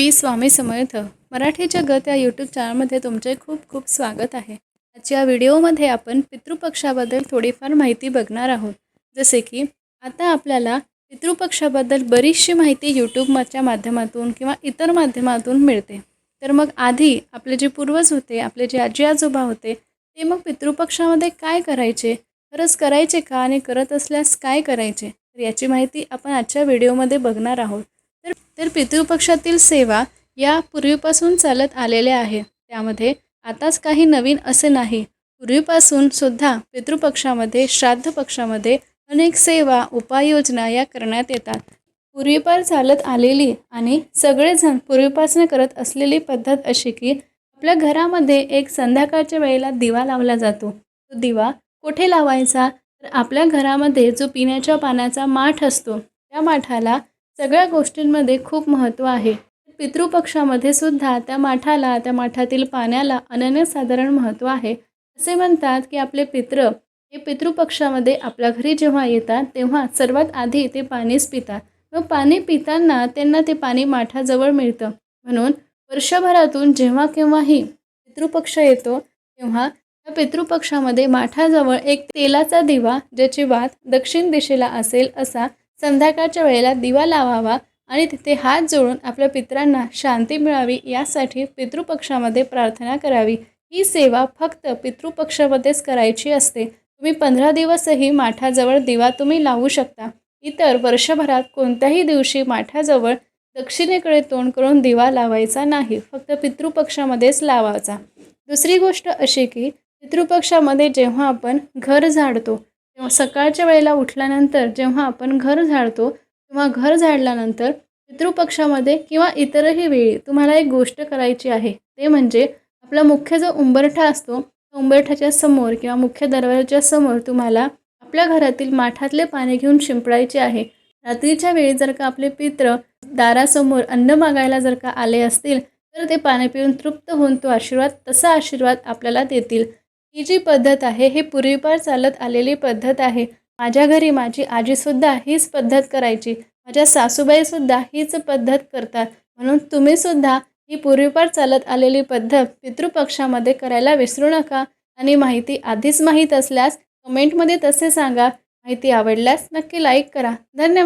मी स्वामी समर्थ. मराठी जगत या यूट्यूब चॅनलमध्ये तुमचे खूप खूप स्वागत आहे. आजच्या व्हिडिओमध्ये आपण पितृपक्षाबद्दल थोडीफार माहिती बघणार आहोत. जसे की आता आपल्याला पितृपक्षाबद्दल बरीचशी माहिती यूट्यूबच्या माध्यमातून किंवा इतर माध्यमातून मिळते. तर मग आधी आपले जे पूर्वज होते आपले जे आजी आजोबा होते ते मग पितृपक्षामध्ये काय करायचे? खरंच करायचे का आणि करत असल्यास काय करायचे? तर याची माहिती आपण आजच्या व्हिडिओमध्ये बघणार आहोत. तर पितृपक्षातील सेवा या पूर्वीपासून चालत आलेल्या आहे. त्यामध्ये आताच काही नवीन असे नाही. पूर्वीपासून सुद्धा पितृपक्षामध्ये श्राद्ध पक्षामध्ये अनेक सेवा उपाययोजना या करण्यात येतात. पूर्वीपार चालत आलेली आणि सगळेजण पूर्वीपासून करत असलेली पद्धत अशी की आपल्या घरामध्ये एक संध्याकाळच्या वेळेला दिवा लावला जातो. तो दिवा कुठे लावायचा? तर आपल्या घरामध्ये जो पिण्याच्या पाण्याचा माठ असतो त्या माठाला सगळ्या गोष्टींमध्ये खूप महत्त्व आहे. पितृपक्षामध्ये सुद्धा त्या माठाला त्या माठातील पाण्याला अनन्यसाधारण महत्त्व आहे. असे म्हणतात की आपले पित्र हे पितृपक्षामध्ये आपल्या घरी जेव्हा येतात तेव्हा सर्वात आधी ते पाणीच पितात. व पाणी पिताना त्यांना ते पाणी माठाजवळ मिळतं. म्हणून वर्षभरातून जेव्हा केव्हाही पितृपक्ष येतो तेव्हा त्या पितृपक्षामध्ये माठाजवळ एक तेलाचा दिवा ज्याची वात दक्षिण दिशेला असेल असा संध्याकाळच्या वेळेला दिवा लावावा आणि तिथे हात जोडून आपल्या पित्रांना शांती मिळावी यासाठी पितृपक्षामध्ये प्रार्थना करावी. ही सेवा फक्त पितृपक्षामध्येच करायची असते. तुम्ही पंधरा दिवसही माठाजवळ दिवा तुम्ही लावू शकता. इतर वर्षभरात कोणत्याही दिवशी माठाजवळ दक्षिणेकडे तोंड करून दिवा लावायचा नाही. फक्त पितृपक्षामध्येच लावायचा. दुसरी गोष्ट अशी की पितृपक्षामध्ये जेव्हा आपण घर झाडतो तेव्हा सकाळच्या वेळेला उठल्यानंतर जेव्हा आपण घर झाडतो तेव्हा घर झाडल्यानंतर पितृपक्षामध्ये किंवा इतरही वेळी तुम्हाला एक गोष्ट करायची आहे. ते म्हणजे आपला मुख्य जो उंबरठा असतो उंबरठ्याच्या समोर किंवा मुख्य दरवाजाच्या समोर तुम्हाला आपल्या घरातील माठातले पाणी घेऊन शिंपडायचे आहे. रात्रीच्या वेळी जर का आपले पित्र दारासमोर अन्न मागायला जर का आले असतील तर ते पाणी पिऊन तृप्त होऊन तो आशीर्वाद तसा आशीर्वाद आपल्याला देतील. ही जी पद्धत आहे ही पूर्वीपार चालत आलेली पद्धत आहे. माझ्या घरी माझी आजीसुद्धा हीच पद्धत करायची. माझ्या सासूबाईसुद्धा हीच पद्धत करतात. म्हणून तुम्हीसुद्धा ही पूर्वीपार चालत आलेली पद्धत पितृपक्षामध्ये करायला विसरू नका. आणि माहिती आधीच माहीत असल्यास कमेंटमध्ये तसे सांगा. माहिती आवडल्यास नक्की लाईक करा. धन्यवाद.